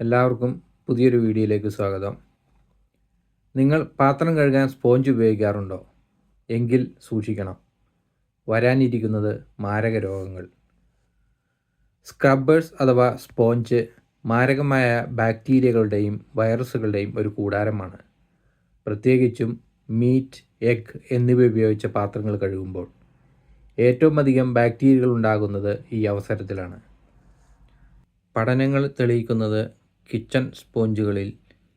എല്ലാവർക്കും പുതിയൊരു വീഡിയോയിലേക്ക് സ്വാഗതം. നിങ്ങൾ പാത്രം കഴുകാൻ സ്പോഞ്ച് ഉപയോഗിക്കാറുണ്ടോ? എങ്കിൽ സൂക്ഷിക്കണം. വരാനിരിക്കുന്നത് മാരക രോഗങ്ങൾ. സ്ക്രബ്ബേഴ്സ് അഥവാ സ്പോഞ്ച് മാരകമായ ബാക്ടീരിയകളുടെയും വൈറസുകളുടെയും ഒരു കൂടാരമാണ്. പ്രത്യേകിച്ചും മീറ്റ് എഗ് എന്നിവ ഉപയോഗിച്ച പാത്രങ്ങൾ കഴുകുമ്പോൾ ഏറ്റവും അധികം ബാക്ടീരിയകൾ ഉണ്ടാകുന്നത് ഈ അവസരത്തിലാണ്. പഠനങ്ങൾ തെളിയിക്കുന്നത് കിച്ചൺ സ്പോഞ്ചുകളിൽ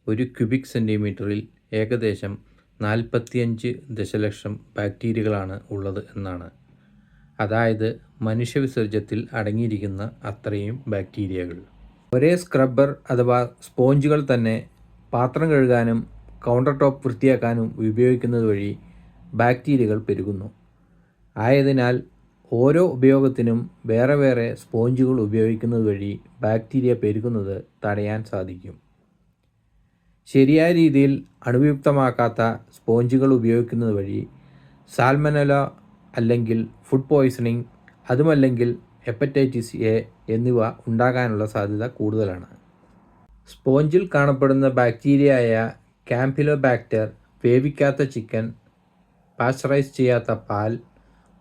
ഒരു ക്യൂബിക് സെന്റിമീറ്ററിൽ ഏകദേശം നാൽപ്പത്തിയഞ്ച് ദശലക്ഷം ബാക്ടീരിയകളാണ് ഉള്ളത് എന്നാണ്. അതായത് മനുഷ്യവിസർജ്യത്തിൽ അടങ്ങിയിരിക്കുന്ന അത്രയും ബാക്ടീരിയകൾ. ഒരേ സ്ക്രബ്ബർ അഥവാ സ്പോഞ്ചുകൾ തന്നെ പാത്രം കഴുകാനും കൗണ്ടർ ടോപ്പ് വൃത്തിയാക്കാനും ഉപയോഗിക്കുന്നത് വഴി ബാക്ടീരിയകൾ പെരുകുന്നു. ആയതിനാൽ ഓരോ ഉപയോഗത്തിനും വേറെ വേറെ സ്പോഞ്ചുകൾ ഉപയോഗിക്കുന്നത് വഴി ബാക്ടീരിയ പെരുകുന്നത് തടയാൻ സാധിക്കും. ശരിയായ രീതിയിൽ അണുവിയുക്തമാക്കാത്ത സ്പോഞ്ചുകൾ ഉപയോഗിക്കുന്നത് വഴി സാൽമനല അല്ലെങ്കിൽ ഫുഡ് പോയ്സണിങ് അതുമല്ലെങ്കിൽ ഹെപ്പറ്റൈറ്റിസ് എ എന്നിവ ഉണ്ടാകാനുള്ള സാധ്യത കൂടുതലാണ്. സ്പോഞ്ചിൽ കാണപ്പെടുന്ന ബാക്ടീരിയയായ ക്യാമ്പിലോബാക്ടർ വേവിക്കാത്ത ചിക്കൻ പാസ്ചറൈസ് ചെയ്യാത്ത പാൽ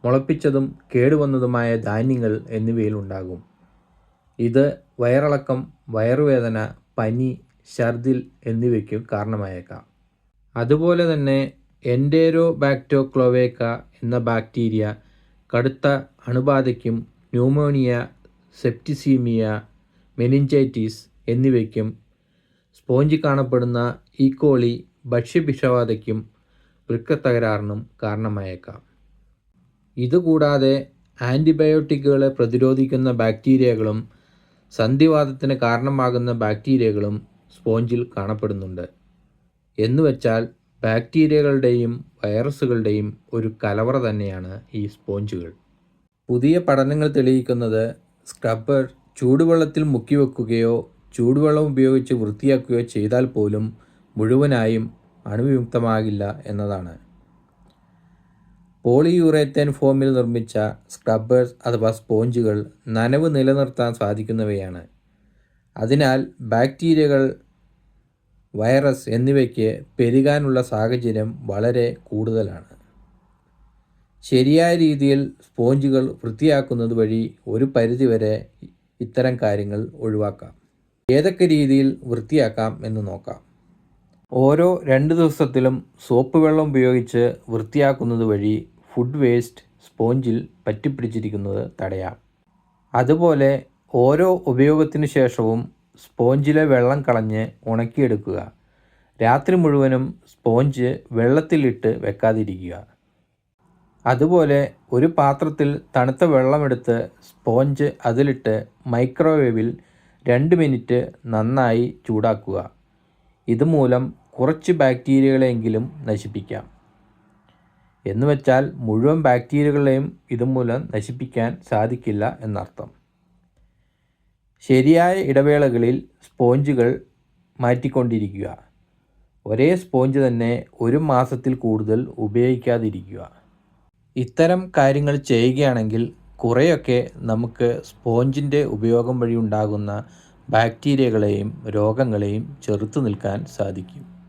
മുളപ്പിച്ചതും കേടുവന്നതുമായ ധാന്യങ്ങൾ എന്നിവയിൽ ഉണ്ടാകും. ഇത് വയറിളക്കം വയറുവേദന പനി ഛർദിൽ എന്നിവയ്ക്കും കാരണമായേക്കാം. അതുപോലെ തന്നെ എൻഡേരോ ബാക്ടോക്ലോവേക്ക എന്ന ബാക്ടീരിയ കടുത്ത അണുബാധയ്ക്കും ന്യൂമോണിയ സെപ്റ്റിസീമിയ മെനിഞ്ചൈറ്റിസ് എന്നിവയ്ക്കും സ്പോഞ്ച് കാണപ്പെടുന്ന ഈക്കോളി ഭക്ഷ്യഭിഷബാധയ്ക്കും വൃക്കത്തകരാറിനും കാരണമായേക്കാം. ഇതുകൂടാതെ ആന്റിബയോട്ടിക്കുകളെ പ്രതിരോധിക്കുന്ന ബാക്ടീരിയകളും സന്ധിവാതത്തിന് കാരണമാകുന്ന ബാക്ടീരിയകളും സ്പോഞ്ചിൽ കാണപ്പെടുന്നുണ്ട്. എന്നുവെച്ചാൽ ബാക്ടീരിയകളുടെയും വൈറസുകളുടെയും ഒരു കലവറ തന്നെയാണ് ഈ സ്പോഞ്ചുകൾ. പുതിയ പഠനങ്ങൾ തെളിയിക്കുന്നത് സ്ക്രബ്ബർ ചൂടുവെള്ളത്തിൽ മുക്കി വെക്കുകയോ ചൂടുവെള്ളം ഉപയോഗിച്ച് വൃത്തിയാക്കുകയോ ചെയ്താൽ പോലും മുഴുവനായും അണുവിമുക്തമാകില്ല എന്നതാണ്. പോളിയൂറേത്തേൻ ഫോമിൽ നിർമ്മിച്ച സ്ക്രബ്ബേഴ്സ് അഥവാ സ്പോഞ്ചുകൾ നനവ് നിലനിർത്താൻ സാധിക്കുന്നവയാണ്. അതിനാൽ ബാക്ടീരിയകൾ വൈറസ് എന്നിവയ്ക്ക് പെരുകാനുള്ള സാഹചര്യം വളരെ കൂടുതലാണ്. ശരിയായ രീതിയിൽ സ്പോഞ്ചുകൾ വൃത്തിയാക്കുന്നത് വഴി ഒരു പരിധിവരെ ഇത്തരം കാര്യങ്ങൾ ഒഴിവാക്കാം. ഏതൊക്കെ രീതിയിൽ വൃത്തിയാക്കാം എന്ന് നോക്കാം. ഓരോ രണ്ട് ദിവസത്തിലും സോപ്പ് വെള്ളം ഉപയോഗിച്ച് വൃത്തിയാക്കുന്നത് വഴി ഫുഡ് വേസ്റ്റ് സ്പോഞ്ചിൽ പറ്റിപ്പിടിച്ചിരിക്കുന്നത് തടയാം. അതുപോലെ ഓരോ ഉപയോഗത്തിന് ശേഷവും സ്പോഞ്ചിലെ വെള്ളം കളഞ്ഞ് ഉണക്കിയെടുക്കുക. രാത്രി മുഴുവനും സ്പോഞ്ച് വെള്ളത്തിലിട്ട് വെക്കാതിരിക്കുക. അതുപോലെ ഒരു പാത്രത്തിൽ തണുത്ത വെള്ളമെടുത്ത് സ്പോഞ്ച് അതിലിട്ട് മൈക്രോവേവിൽ രണ്ട് മിനിറ്റ് നന്നായി ചൂടാക്കുക. ഇതുമൂലം കുറച്ച് ബാക്ടീരിയകളെങ്കിലും നശിപ്പിക്കാം. എന്നുവെച്ചാൽ മുഴുവൻ ബാക്ടീരിയകളെയും ഇതുമൂലം നശിപ്പിക്കാൻ സാധിക്കില്ല എന്നർത്ഥം. ശരിയായ ഇടവേളകളിൽ സ്പോഞ്ചുകൾ മാറ്റിക്കൊണ്ടിരിക്കുക. ഒരേ സ്പോഞ്ച് തന്നെ ഒരു മാസത്തിൽ കൂടുതൽ ഉപയോഗിക്കാതിരിക്കുക. ഇത്തരം കാര്യങ്ങൾ ചെയ്യുകയാണെങ്കിൽ കുറേയൊക്കെ നമുക്ക് സ്പോഞ്ചിന്റെ ഉപയോഗം വഴി ഉണ്ടാകുന്ന ബാക്ടീരിയകളെയും രോഗങ്ങളെയും ചെറുത്തു നിൽക്കാൻ സാധിക്കും.